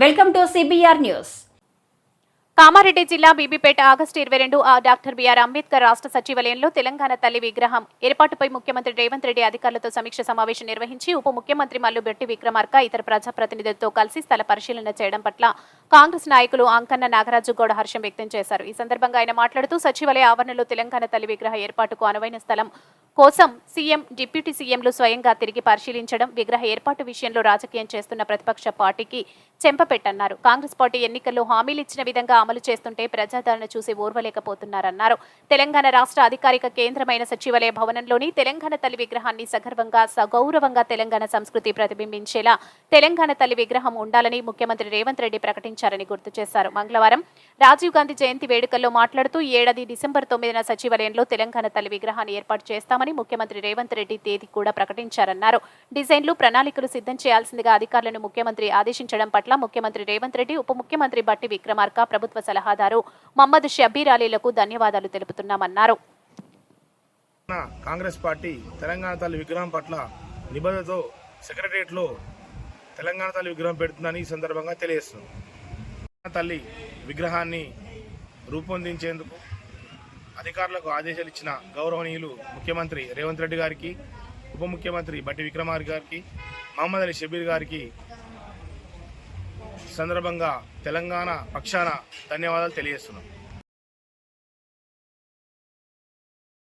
Welcome to C B R news Kamareddy జిల్లా Bibipet August ఇరవై రెండు ఆ డాక్టర్ బిఆర్ అంబేద్కర్ రాష్ట్ర సచివాలయంలో తెలంగాణ తల్లి విగ్రహం ఏర్పాటుపై ముఖ్యమంత్రి రేవంత్ రెడ్డి అధికారులతో సమీక్ష సమావేశం నిర్వహించి ఉప ముఖ్యమంత్రి మల్లు బెట్టి విక్రమార్క ఇతర ప్రజాప్రతినిధులతో కలిసి స్థల పరిశీలన చేయడం పట్ల కాంగ్రెస్ నాయకులు అంకన్న నాగరాజు గౌడ హర్షం వ్యక్తం చేశారు. ఈ సందర్భంగా ఆయన మాట్లాడుతూ సచివాలయ ఆవరణలో తెలంగాణ తల్లి విగ్రహ ఏర్పాటుకు అనువైన స్థలం కోసం సీఎం డిప్యూటీ సీఎంలు స్వయంగా తిరిగి పరిశీలించడం విగ్రహ ఏర్పాటు విషయంలో రాజకీయం చేస్తున్న ప్రతిపక్ష పార్టీకి చెంపపెట్టన్నారు. కాంగ్రెస్ పార్టీ ఎన్నికల్లో హామీలు ఇచ్చిన విధంగా అమలు చేస్తుంటే ప్రజాదరణ చూసి ఓర్వలేకపోతున్నారన్నారు. తెలంగాణ రాష్ట్ర అధికారిక కేంద్రమైన సచివాలయ భవనంలోని తెలంగాణ తల్లి విగ్రహాన్ని సగర్వంగా సగౌరవంగా తెలంగాణ సంస్కృతి ప్రతిబింబించేలా తెలంగాణ తల్లి విగ్రహం ఉండాలని ముఖ్యమంత్రి రేవంత్ రెడ్డి ప్రకటించారు. ప్రకటించారని గుర్తు చేశారు. మంగళవారం రాజీవ్ గాంధీ జయంతి వేడుకల్లో మాట్లాడుతూ ఈ ఏడాది డిసెంబర్ తొమ్మిదిన సచివాలయంలో తెలంగాణ తల్లి విగ్రహాన్ని ఏర్పాటు చేస్తామని ముఖ్యమంత్రి రేవంత్ రెడ్డి తేదీ కూడా ప్రకటించారన్నారు. డిజైన్లు ప్రణాళికలు సిద్ధం చేయాల్సిందిగా అధికారులను ముఖ్యమంత్రి ఆదేశించడం పట్ల ముఖ్యమంత్రి రేవంత్ రెడ్డి ఉప ముఖ్యమంత్రి బట్టి విక్రమార్క ప్రభుత్వ సలహాదారు మహమ్మద్ షబీర్ అలీలకు ధన్యవాదాలు తెలుపుతున్నామన్నారు. కాంగ్రెస్ పార్టీ తెలంగాణ తల్లి విగ్రహం పట్ల నిబంధనతో సెక్రటరియట్లో తెలంగాణ తల్లి విగ్రహం పెడుతుందని ఈ సందర్భంగా తెలియజేస్తుంది తల్లి విగ్రహాన్ని రూపొందించేందుకు అధికారులకు ఆదేశాలు ఇచ్చిన గౌరవనీయులు ముఖ్యమంత్రి రేవంత్ రెడ్డి గారికి ఉప ముఖ్యమంత్రి బట్టి విక్రమార్ గారికి మహమ్మద్ అలీ షబీర్ గారికి సందర్భంగా తెలంగాణ పక్షాన ధన్యవాదాలు తెలియజేస్తున్నాం.